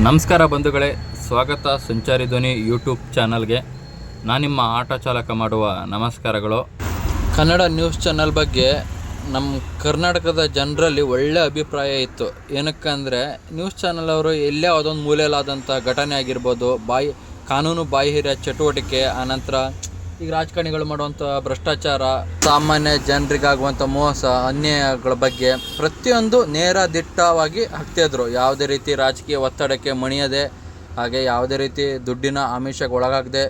ನಮಸ್ಕಾರ ಬಂಧುಗಳೇ, ಸ್ವಾಗತ ಸಂಚಾರಿ ಧ್ವನಿ ಯೂಟ್ಯೂಬ್ ಚಾನಲ್ಗೆ. ನಾನು ನಿಮ್ಮ ಆಟೋ ಚಾಲಕ ಮಾಡುವ ನಮಸ್ಕಾರಗಳು. ಕನ್ನಡ ನ್ಯೂಸ್ ಚಾನಲ್ ಬಗ್ಗೆ ನಮ್ಮ ಕರ್ನಾಟಕದ ಜನರಲ್ಲಿ ಒಳ್ಳೆ ಅಭಿಪ್ರಾಯ ಇತ್ತು. ಏನಕ್ಕಂದರೆ ನ್ಯೂಸ್ ಚಾನಲ್ ಅವರು ಎಲ್ಲೇ ಅದೊಂದು ಮೂಲೆಯಲ್ಲಾದಂಥ ಘಟನೆ ಆಗಿರ್ಬೋದು, ಬಾಯಿ, ಕಾನೂನು ಬಾಹಿರ ಚಟುವಟಿಕೆ, ಆನಂತರ ಈಗ ರಾಜಕಾರಣಿಗಳು ಮಾಡುವಂಥ ಭ್ರಷ್ಟಾಚಾರ, ಸಾಮಾನ್ಯ ಜನರಿಗಾಗುವಂಥ ಮೋಸ, ಅನ್ಯಾಯಗಳ ಬಗ್ಗೆ ಪ್ರತಿಯೊಂದು ನೇರ ದಿಟ್ಟವಾಗಿ ಹಾಕ್ತಿದ್ರು ಯಾವುದೇ ರೀತಿ ರಾಜಕೀಯ ಒತ್ತಡಕ್ಕೆ ಮಣಿಯದೆ, ಹಾಗೆ ಯಾವುದೇ ರೀತಿ ದುಡ್ಡಿನ ಆಮಿಷಕ್ಕೆ ಒಳಗಾಗದೆ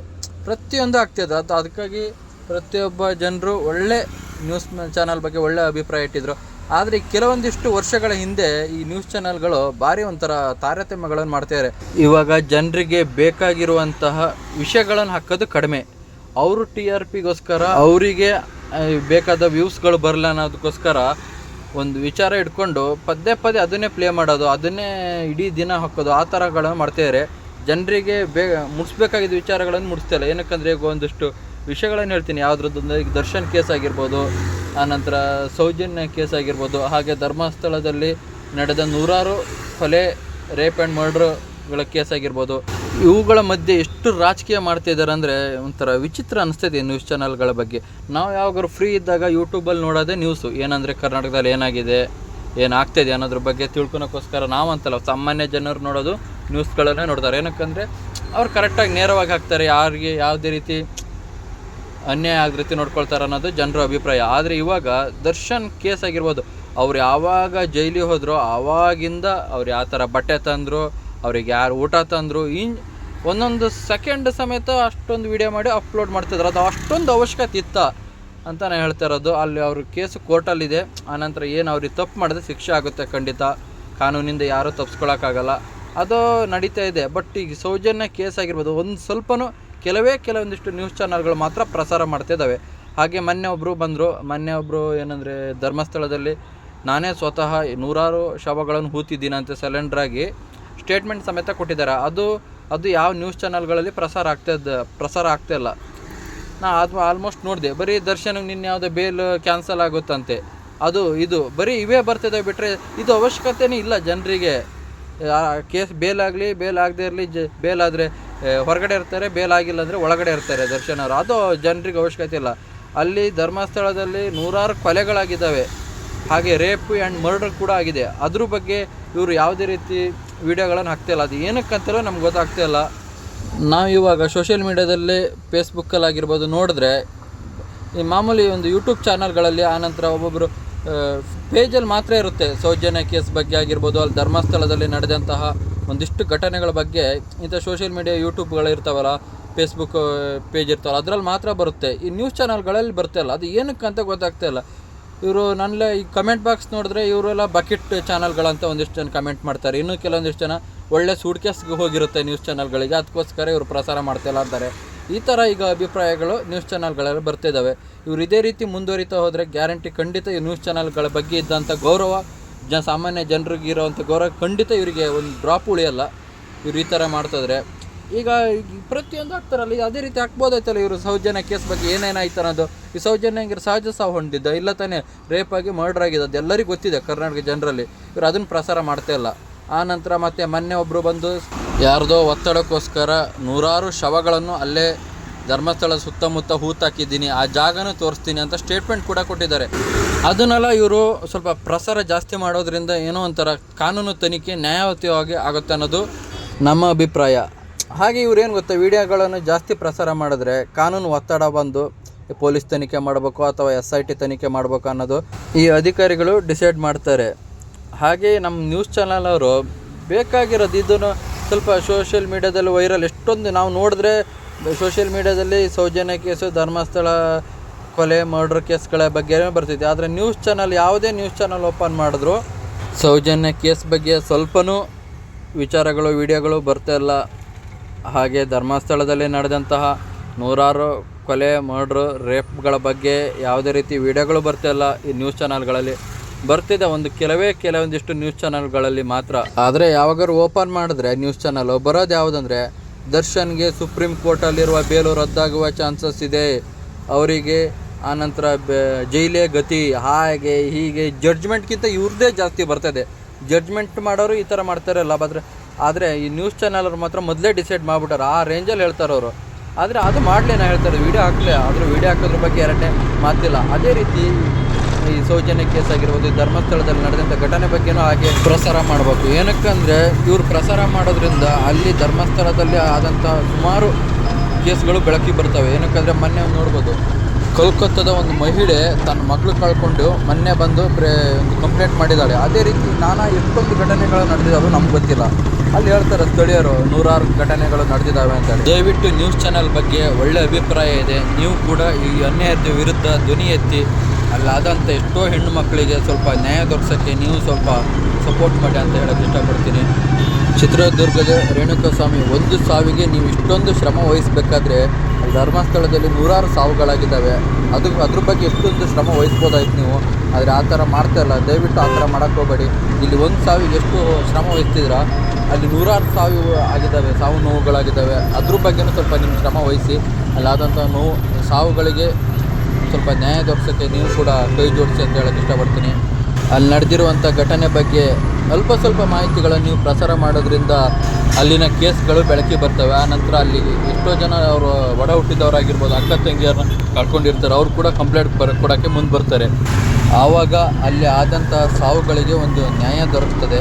ಪ್ರತಿಯೊಂದು ಆಗ್ತಿದ್ರು ಅದು ಅದಕ್ಕಾಗಿ ಪ್ರತಿಯೊಬ್ಬ ಜನರು ಒಳ್ಳೆ ನ್ಯೂಸ್ ಚಾನಲ್ ಬಗ್ಗೆ ಒಳ್ಳೆ ಅಭಿಪ್ರಾಯ ಇಟ್ಟಿದ್ರು. ಆದರೆ ಕೆಲವೊಂದಿಷ್ಟು ವರ್ಷಗಳ ಹಿಂದೆ ಈ ನ್ಯೂಸ್ ಚಾನಲ್ಗಳು ಭಾರಿ ಒಂಥರ ತಾರತಮ್ಯಗಳನ್ನು ಮಾಡ್ತಿದ್ದಾರೆ ಇವಾಗ ಜನರಿಗೆ ಬೇಕಾಗಿರುವಂತಹ ವಿಷಯಗಳನ್ನು ಹಾಕೋದು ಕಡಿಮೆ. ಅವರು ಟಿ ಆರ್ ಪಿಗೋಸ್ಕರ ಅವರಿಗೆ ಬೇಕಾದ ವ್ಯೂಸ್ಗಳು ಬರಲ್ಲ ಅನ್ನೋದಕ್ಕೋಸ್ಕರ ಒಂದು ವಿಚಾರ ಇಟ್ಕೊಂಡು ಪದೇ ಪದೇ ಅದನ್ನೇ ಪ್ಲೇ ಮಾಡೋದು, ಅದನ್ನೇ ಇಡೀ ದಿನ ಹಾಕೋದು, ಆ ಥರಗಳನ್ನು ಮಾಡ್ತಾಯಿದ್ರೆ ಜನರಿಗೆ ಬೇ ಮುಟ್ಸ್ಬೇಕಾಗಿದ್ದ ವಿಚಾರಗಳನ್ನು ಮುಟ್ಸ್ತಾಯಿಲ್ಲ ಏನಕ್ಕಂದರೆ ಈಗ ಒಂದಷ್ಟು ವಿಷಯಗಳನ್ನು ಹೇಳ್ತೀನಿ. ಯಾವುದ್ರದ್ದು ಈಗ ದರ್ಶನ್ ಕೇಸ್ ಆಗಿರ್ಬೋದು ಆನಂತರ ಸೌಜನ್ಯ ಕೇಸ್ ಆಗಿರ್ಬೋದು, ಹಾಗೆ ಧರ್ಮಸ್ಥಳದಲ್ಲಿ ನಡೆದ ನೂರಾರು ಕೊಲೆ, ರೇಪ್ ಆ್ಯಂಡ್ ಮರ್ಡ್ರ್ಗಳ ಕೇಸ್ ಆಗಿರ್ಬೋದು. ಇವುಗಳ ಮಧ್ಯೆ ಎಷ್ಟು ರಾಜಕೀಯ ಮಾಡ್ತಿದ್ದಾರೆ ಅಂದರೆ ಒಂಥರ ವಿಚಿತ್ರ ಅನಿಸ್ತೈತೆ ನ್ಯೂಸ್ ಚಾನಲ್ಗಳ ಬಗ್ಗೆ. ನಾವು ಯಾವಾಗಾದ್ರು ಫ್ರೀ ಇದ್ದಾಗ ಯೂಟ್ಯೂಬಲ್ಲಿ ನೋಡೋದೇ ನ್ಯೂಸು ಏನಂದರೆ ಕರ್ನಾಟಕದಲ್ಲಿ ಏನಾಗಿದೆ ಏನಾಗ್ತಿದೆ ಅನ್ನೋದ್ರ ಬಗ್ಗೆ ತಿಳ್ಕೊಳಕ್ಕೋಸ್ಕರ ನಾವಂತಲ್ಲ, ಸಾಮಾನ್ಯ ಜನರು ನೋಡೋದು ನ್ಯೂಸ್ಗಳನ್ನೇ ನೋಡ್ತಾರೆ. ಏನಕ್ಕಂದರೆ ಅವ್ರು ಕರೆಕ್ಟಾಗಿ ನೇರವಾಗಿ ಹಾಕ್ತಾರೆ, ಯಾರಿಗೆ ಯಾವುದೇ ರೀತಿ ಅನ್ಯಾಯ ಆಗ ರೀತಿ ನೋಡ್ಕೊಳ್ತಾರೆ ಅನ್ನೋದು ಜನರ ಅಭಿಪ್ರಾಯ. ಆದರೆ ಇವಾಗ ದರ್ಶನ್ ಕೇಸ್ ಆಗಿರ್ಬೋದು. ಅವ್ರು ಯಾವಾಗ ಜೈಲಿಗೆ ಹೋದ್ರು, ಆವಾಗಿಂದ ಅವ್ರು ಯಾವ ಥರ ಬಟ್ಟೆ ತಂದರು ಅವ್ರಿಗೆ ಯಾರು ಊಟ ತಂದರು, ಇನ್ ಒಂದೊಂದು ಸೆಕೆಂಡ್ ಸಮೇತ ಅಷ್ಟೊಂದು ವಿಡಿಯೋ ಮಾಡಿ ಅಪ್ಲೋಡ್ ಮಾಡ್ತಿದ್ರು. ಅದು ಅಷ್ಟೊಂದು ಅವಶ್ಯಕತೆ ಇತ್ತ ಅಂತ ನಾನು ಹೇಳ್ತಾ ಇರೋದು. ಅಲ್ಲಿ ಅವ್ರ ಕೇಸು ಕೋರ್ಟಲ್ಲಿದೆ ಆನಂತರ ಏನು ಅವ್ರಿಗೆ ತಪ್ಪು ಮಾಡಿದ್ರೆ ಶಿಕ್ಷೆ ಆಗುತ್ತೆ ಖಂಡಿತ. ಕಾನೂನಿಂದ ಯಾರೂ ತಪ್ಪಿಸ್ಕೊಳಕ್ಕಾಗಲ್ಲ ಅದು ನಡೀತಾ ಇದೆ. ಬಟ್ ಈಗ ಸೌಜನ್ಯ ಕೇಸ್ ಆಗಿರ್ಬೋದು, ಒಂದು ಸ್ವಲ್ಪನೂ ಕೆಲವೇ ಕೆಲವೊಂದಿಷ್ಟು ನ್ಯೂಸ್ ಚಾನಲ್ಗಳು ಮಾತ್ರ ಪ್ರಸಾರ ಮಾಡ್ತಿದ್ದಾವೆ ಹಾಗೆ ಮೊನ್ನೆ ಒಬ್ಬರು ಬಂದರು. ಮೊನ್ನೆ ಒಬ್ಬರು ಏನಂದರೆ, ಧರ್ಮಸ್ಥಳದಲ್ಲಿ ನಾನೇ ಸ್ವತಃ ನೂರಾರು ಶವಗಳನ್ನು ಹೂತಿದ್ದೀನಂತೆ ಸಿಲಿಂಡ್ರಾಗಿ ಸ್ಟೇಟ್ಮೆಂಟ್ ಸಮೇತ ಕೊಟ್ಟಿದ್ದಾರೆ. ಅದು ಅದು ಯಾವ ನ್ಯೂಸ್ ಚಾನಲ್ಗಳಲ್ಲಿ ಪ್ರಸಾರ ಆಗ್ತದ ಪ್ರಸಾರ ಆಗ್ತಾಯಿಲ್ಲ ನಾ ಅದು ಆಲ್ಮೋಸ್ಟ್ ನೋಡಿದೆ. ಬರೀ ದರ್ಶನಕ್ಕೆ ನಿನ್ನೆ ಯಾವುದೋ ಬೇಲ್ ಕ್ಯಾನ್ಸಲ್ ಆಗುತ್ತಂತೆ. ಅದು, ಇದು. ಬರೀ ಇವೇ ಬರ್ತಿದೆ ಬಿಟ್ಟರೆ ಇದು ಅವಶ್ಯಕತೆನೇ ಇಲ್ಲ ಜನರಿಗೆ. ಕೇಸ್ ಬೇಲ್ ಆಗಲಿ ಬೇಲ್ ಆಗದೆ ಇರಲಿ, ಜ ಬೇಲ್ ಆದರೆ ಹೊರಗಡೆ ಇರ್ತಾರೆ ಬೇಲ್ ಆಗಿಲ್ಲ ಅಂದರೆ ಒಳಗಡೆ ಇರ್ತಾರೆ ದರ್ಶನ್ ಅವರು. ಅದು ಜನರಿಗೆ ಅವಶ್ಯಕತೆ ಇಲ್ಲ. ಅಲ್ಲಿ ಧರ್ಮಸ್ಥಳದಲ್ಲಿ ನೂರಾರು ಕೊಲೆಗಳಾಗಿದ್ದಾವೆ. ಹಾಗೆ ರೇಪ್ ಆ್ಯಂಡ್ ಮರ್ಡರ್ ಕೂಡ ಆಗಿದೆ. ಅದ್ರ ಬಗ್ಗೆ ಇವರು ಯಾವುದೇ ರೀತಿ ವಿಡಿಯೋಗಳನ್ನು ಹಾಕ್ತಾಯಿಲ್ಲ ಅದು ಏನಕ್ಕಂತಲೂ ನಮ್ಗೆ ಗೊತ್ತಾಗ್ತಾ ಇಲ್ಲ. ನಾವು ಇವಾಗ ಸೋಷಿಯಲ್ ಮೀಡ್ಯಾದಲ್ಲಿ ಫೇಸ್ಬುಕ್ಕಲ್ಲಿ ಆಗಿರ್ಬೋದು ನೋಡಿದ್ರೆ, ಈ ಮಾಮೂಲಿ ಒಂದು ಯೂಟ್ಯೂಬ್ ಚಾನಲ್ಗಳಲ್ಲಿ ಆನಂತರ ಒಬ್ಬೊಬ್ಬರು ಪೇಜಲ್ಲಿ ಮಾತ್ರ ಇರುತ್ತೆ. ಸೌಜನ್ಯ ಕೇಸ್ ಬಗ್ಗೆ ಆಗಿರ್ಬೋದು, ಅಲ್ಲಿ ಧರ್ಮಸ್ಥಳದಲ್ಲಿ ನಡೆದಂತಹ ಒಂದಿಷ್ಟು ಘಟನೆಗಳ ಬಗ್ಗೆ ಇಂಥ ಸೋಷಿಯಲ್ ಮೀಡಿಯಾ ಯೂಟ್ಯೂಬ್ಗಳು ಇರ್ತಾವಲ್ಲ ಫೇಸ್ಬುಕ್ ಪೇಜ್ ಇರ್ತಾವಲ್ಲ, ಅದರಲ್ಲಿ ಮಾತ್ರ ಬರುತ್ತೆ. ಈ ನ್ಯೂಸ್ ಚಾನಲ್ಗಳಲ್ಲಿ ಇಲ್ಲ ಅದು ಏನಕ್ಕಂತ ಗೊತ್ತಾಗ್ತಾ ಇಲ್ಲ. ಇವರು ನನ್ನ ಈ ಕಮೆಂಟ್ ಬಾಕ್ಸ್ ನೋಡಿದ್ರೆ ಇವರೆಲ್ಲ ಬಕೆಟ್ ಚಾನಲ್ಗಳಂತ ಒಂದಿಷ್ಟು ಜನ ಕಮೆಂಟ್ ಮಾಡ್ತಾರೆ. ಇನ್ನೂ ಕೆಲವೊಂದಿಷ್ಟು ಜನ ಒಳ್ಳೆ ಸೂಟ್ಕೇಸ್ಗೆ ಹೋಗಿರುತ್ತೆ ನ್ಯೂಸ್ ಚಾನಲ್ಗಳಿಗೆ ಅದಕ್ಕೋಸ್ಕರ ಇವರು ಪ್ರಸಾರ ಮಾಡ್ತಿಲ್ಲ ಅಂತಾರೆ. ಈ ಥರ ಈಗ ಅಭಿಪ್ರಾಯಗಳು ನ್ಯೂಸ್ ಚಾನಲ್ಗಳಲ್ಲಿ ಬರ್ತಿದ್ದಾವೆ ಇವರು ಇದೇ ರೀತಿ ಮುಂದುವರಿತಾ ಹೋದರೆ ಗ್ಯಾರಂಟಿ ಖಂಡಿತ ಈ ನ್ಯೂಸ್ ಚಾನಲ್ಗಳ ಬಗ್ಗೆ ಇದ್ದಂಥ ಗೌರವ ಜನ ಸಾಮಾನ್ಯ ಜನರಿಗೆ ಇರೋವಂಥ ಗೌರವ ಖಂಡಿತ ಇವರಿಗೆ ಒಂದು ಡ್ರಾಪ್ ಉಳಿಯಲ್ಲ. ಇವ್ರು ಈ ಥರ ಮಾಡ್ತಿದ್ರೆ ಈಗ ಪ್ರತಿಯೊಂದು ಆಗ್ತಾರಲ್ಲ ಈಗ ಅದೇ ರೀತಿ ಹಾಕ್ಬೋದಾಯ್ತಲ್ಲ ಇವರು ಸೌಜನ್ಯ ಕೇಸ್ ಬಗ್ಗೆ ಏನೇನಾಯ್ತು ಅನ್ನೋದು. ಈ ಸೌಜನ್ಯ ಹಂಗಿರ ಸಹಜ ಸಾವು ಹೊಂದಿದ್ದ, ಇಲ್ಲ ತಾನೇ ರೇಪ್ ಆಗಿ ಮರ್ಡರ್ ಆಗಿದೆ ಅದು ಎಲ್ಲರಿಗೂ ಗೊತ್ತಿದೆ ಕರ್ನಾಟಕ ಜನರಲ್ಲಿ. ಇವರು ಅದನ್ನು ಪ್ರಸಾರ ಮಾಡ್ತಾ ಇಲ್ಲ. ಆ ನಂತರ ಮತ್ತೆ ಮೊನ್ನೆ ಒಬ್ಬರು ಬಂದು ಯಾರ್ದೋ ಒತ್ತಡಕ್ಕೋಸ್ಕರ ನೂರಾರು ಶವಗಳನ್ನು ಅಲ್ಲೇ ಧರ್ಮಸ್ಥಳ ಸುತ್ತಮುತ್ತ ಹೂತಾಕಿದ್ದೀನಿ, ಆ ಜಾಗನೂ ತೋರಿಸ್ತೀನಿ ಅಂತ ಸ್ಟೇಟ್ಮೆಂಟ್ ಕೂಡ ಕೊಟ್ಟಿದ್ದಾರೆ. ಅದನ್ನೆಲ್ಲ ಇವರು ಸ್ವಲ್ಪ ಪ್ರಸಾರ ಜಾಸ್ತಿ ಮಾಡೋದ್ರಿಂದ ಏನೋ ಒಂಥರ ಕಾನೂನು ತನಿಖೆ ನ್ಯಾಯಯುತವಾಗಿ ಆಗುತ್ತೆ ಅನ್ನೋದು ನಮ್ಮ ಅಭಿಪ್ರಾಯ. ಹಾಗೆ ಇವ್ರೇನು ಗೊತ್ತಾ, ವಿಡಿಯೋಗಳನ್ನು ಜಾಸ್ತಿ ಪ್ರಸಾರ ಮಾಡಿದ್ರೆ ಕಾನೂನು ಒತ್ತಡ ಬಂದು ಪೊಲೀಸ್ ತನಿಖೆ ಮಾಡಬೇಕು ಅಥವಾ ಎಸ್ ಐ ಟಿ ತನಿಖೆ ಮಾಡಬೇಕು ಅನ್ನೋದು ಈ ಅಧಿಕಾರಿಗಳು ಡಿಸೈಡ್ ಮಾಡ್ತಾರೆ. ಹಾಗೆ ನಮ್ಮ ನ್ಯೂಸ್ ಚಾನಲ್ ಅವರು ಬೇಕಾಗಿರೋದು ಇದನ್ನು ಸ್ವಲ್ಪ ಸೋಷಿಯಲ್ ಮೀಡ್ಯಾದಲ್ಲಿ ವೈರಲ್ ಎಷ್ಟೊಂದು ನಾವು ನೋಡಿದ್ರೆ ಸೋಷಿಯಲ್ ಮೀಡ್ಯಾದಲ್ಲಿ ಸೌಜನ್ಯ ಕೇಸು, ಧರ್ಮಸ್ಥಳ ಕೊಲೆ, ಮರ್ಡರ್ ಕೇಸ್ಗಳ ಬಗ್ಗೆ ಬರ್ತಿದೆ. ಆದರೆ ನ್ಯೂಸ್ ಚಾನಲ್, ಯಾವುದೇ ನ್ಯೂಸ್ ಚಾನಲ್ ಓಪನ್ ಮಾಡಿದ್ರು ಸೌಜನ್ಯ ಕೇಸ್ ಬಗ್ಗೆ ಸ್ವಲ್ಪನೂ ವಿಚಾರಗಳು, ವಿಡಿಯೋಗಳು ಬರ್ತಾ ಇಲ್ಲ. ಹಾಗೆ ಧರ್ಮಸ್ಥಳದಲ್ಲಿ ನಡೆದಂತಹ ನೂರಾರು ಕೊಲೆ, ಮರ್ಡ್ರು, ರೇಪ್ಗಳ ಬಗ್ಗೆ ಯಾವುದೇ ರೀತಿ ವಿಡಿಯೋಗಳು ಬರ್ತಾಯಿಲ್ಲ ಈ ನ್ಯೂಸ್ ಚಾನಲ್ಗಳಲ್ಲಿ. ಬರ್ತಿದೆ ಒಂದು ಕೆಲವೇ ಕೆಲವೊಂದಿಷ್ಟು ನ್ಯೂಸ್ ಚಾನಲ್ಗಳಲ್ಲಿ ಮಾತ್ರ. ಆದರೆ ಯಾವಾಗಾರು ಓಪನ್ ಮಾಡಿದ್ರೆ ನ್ಯೂಸ್ ಚಾನಲ್, ಬರೋದು ಯಾವುದಂದ್ರೆ ದರ್ಶನ್ಗೆ ಸುಪ್ರೀಂ ಕೋರ್ಟಲ್ಲಿರುವ ಬೇಲು ರದ್ದಾಗುವ ಚಾನ್ಸಸ್ ಇದೆ. ಅವರಿಗೆ ಆನಂತರ ಜೈಲೇ ಗತಿ. ಹಾಗೆ ಹೀಗೆ, ಜಡ್ಜ್ಮೆಂಟ್ಗಿಂತ ಇವ್ರದ್ದೇ ಜಾಸ್ತಿ ಬರ್ತದೆ. ಜಡ್ಜ್ಮೆಂಟ್ ಮಾಡೋರು ಈ ಥರ ಮಾಡ್ತಾರಲ್ಲ ಆದರೆ ಆದರೆ ಈ ನ್ಯೂಸ್ ಚಾನಲ್ ಮಾತ್ರ ಮೊದಲೇ ಡಿಸೈಡ್ ಮಾಡಿಬಿಟ್ಟಾರೆ. ಆ ರೇಂಜಲ್ಲಿ ಹೇಳ್ತಾರೆ ಅವರು. ಆದರೆ ಅದು ಮಾಡಲಿ ನಾ ಹೇಳ್ತಾರೆ ವಿಡಿಯೋ ಹಾಕಲಿ. ಆದರೂ ವಿಡಿಯೋ ಹಾಕೋದ್ರ ಬಗ್ಗೆ ಎರಡನೇ ಮಾತಿಲ್ಲ. ಅದೇ ರೀತಿ ಈ ಸೌಜನ್ಯ ಕೇಸ್ ಆಗಿರ್ಬೋದು, ಈ ಧರ್ಮಸ್ಥಳದಲ್ಲಿ ನಡೆದಂಥ ಘಟನೆ ಬಗ್ಗೆನೂ ಹಾಗೆ ಪ್ರಸಾರ ಮಾಡಬೇಕು. ಏನಕ್ಕಂದರೆ ಇವರು ಪ್ರಸಾರ ಮಾಡೋದ್ರಿಂದ ಅಲ್ಲಿ ಧರ್ಮಸ್ಥಳದಲ್ಲಿ ಆದಂಥ ಸುಮಾರು ಕೇಸ್ಗಳು ಬೆಳಕಿಗೆ ಬರ್ತವೆ. ಏನಕ್ಕಂದರೆ ಮೊನ್ನೆ ನೋಡ್ಬೋದು, ಕಲ್ಕತ್ತಾದ ಒಂದು ಮಹಿಳೆ ತನ್ನ ಮಗಳು ಕಳ್ಕೊಂಡು ಮೊನ್ನೆ ಬಂದು ಪ್ರೇ ಒಂದು ಕಂಪ್ಲೇಂಟ್ ಮಾಡಿದ್ದಾಳೆ ಅದೇ ರೀತಿ ನಾನಾ ಎಷ್ಟೊಂದು ಘಟನೆಗಳು ನಡೆದಿದ್ದಾವೆ ನಮ್ಗೆ ಗೊತ್ತಿಲ್ಲ. ಅಲ್ಲಿ ಹೇಳ್ತಾರೆ ಸ್ಥಳೀಯರು, ನೂರಾರು ಘಟನೆಗಳು ನಡೆದಿದ್ದಾವೆ ಅಂತ ದಯವಿಟ್ಟು ನ್ಯೂಸ್ ಚಾನೆಲ್ ಬಗ್ಗೆ ಒಳ್ಳೆ ಅಭಿಪ್ರಾಯ ಇದೆ. ನೀವು ಕೂಡ ಈ ಅನ್ಯಾಯದ ವಿರುದ್ಧ ಧ್ವನಿ ಎತ್ತಿ ಅಲ್ಲಾದಂಥ ಎಷ್ಟೋ ಹೆಣ್ಣು ಮಕ್ಕಳಿಗೆ ಸ್ವಲ್ಪ ನ್ಯಾಯ ದೊರಕಿಸೋಕ್ಕೆ ನೀವು ಸ್ವಲ್ಪ ಸಪೋರ್ಟ್ ಮಾಡಿ ಅಂತ ಹೇಳೋಕ್ಕೆ ಇಷ್ಟಪಡ್ತೀನಿ. ಚಿತ್ರದುರ್ಗದ ರೇಣುಕಸ್ವಾಮಿ ಒಂದು ಸಾವಿಗೆ ನೀವು ಇಷ್ಟೊಂದು ಶ್ರಮ ವಹಿಸಬೇಕಾದ್ರೆ ಧರ್ಮಸ್ಥಳದಲ್ಲಿ ನೂರಾರು ಸಾವುಗಳಾಗಿದ್ದಾವೆ. ಅದು, ಅದ್ರ ಬಗ್ಗೆ ಎಷ್ಟೊಂದು ಶ್ರಮ ವಹಿಸ್ಬೋದಾಯ್ತು ನೀವು. ಆದರೆ ಆ ಥರ ಮಾಡ್ತಾ ಇಲ್ಲ. ದಯವಿಟ್ಟು ಆ ಥರ ಮಾಡೋಕ್ಕೋಗಬೇಡಿ ಇಲ್ಲಿ ಒಂದು ಸಾವಿಗೆ ಎಷ್ಟು ಶ್ರಮ ವಹಿಸ್ತಿದ್ರ ಅಲ್ಲಿ ನೂರಾರು ಸಾವು ಆಗಿದ್ದಾವೆ, ಸಾವು ನೋವುಗಳಾಗಿದ್ದಾವೆ. ಅದ್ರ ಬಗ್ಗೆನೂ ಸ್ವಲ್ಪ ನಿಮ್ಮ ಶ್ರಮ ವಹಿಸಿ. ಅಲ್ಲಾದಂಥ ನೋವು, ಸಾವುಗಳಿಗೆ ಸ್ವಲ್ಪ ನ್ಯಾಯ ದೊರಕಿಸೋಕ್ಕೆ ನೀವು ಕೂಡ ಕೈ ಜೋಡಿಸಿ ಅಂತ ಹೇಳೋಕ್ಕೆ ಇಷ್ಟಪಡ್ತೀನಿ. ಅಲ್ಲಿ ನಡೆದಿರುವಂಥ ಘಟನೆ ಬಗ್ಗೆ ಅಲ್ಪ ಸ್ವಲ್ಪ ಮಾಹಿತಿಗಳನ್ನು ನೀವು ಪ್ರಸಾರ ಮಾಡೋದ್ರಿಂದ ಅಲ್ಲಿನ ಕೇಸ್ಗಳು ಬೆಳಕಿ ಬರ್ತವೆ. ಆ ನಂತರ ಅಲ್ಲಿ ಎಷ್ಟೋ ಜನ ಅವರು ಒಡ ಹುಟ್ಟಿದವರಾಗಿರ್ಬೋದು, ಅಕ್ಕ ತಂಗಿಯರನ್ನ ಕಳ್ಕೊಂಡಿರ್ತಾರೆ. ಅವರು ಕೂಡ ಕಂಪ್ಲೇಂಟ್ ಬರ ಕೊಡೋಕ್ಕೆ ಮುಂದೆ ಬರ್ತಾರೆ. ಆವಾಗ ಅಲ್ಲಿ ಆದಂಥ ಸಾವುಗಳಿಗೆ ಒಂದು ನ್ಯಾಯ ದೊರಕ್ತದೆ.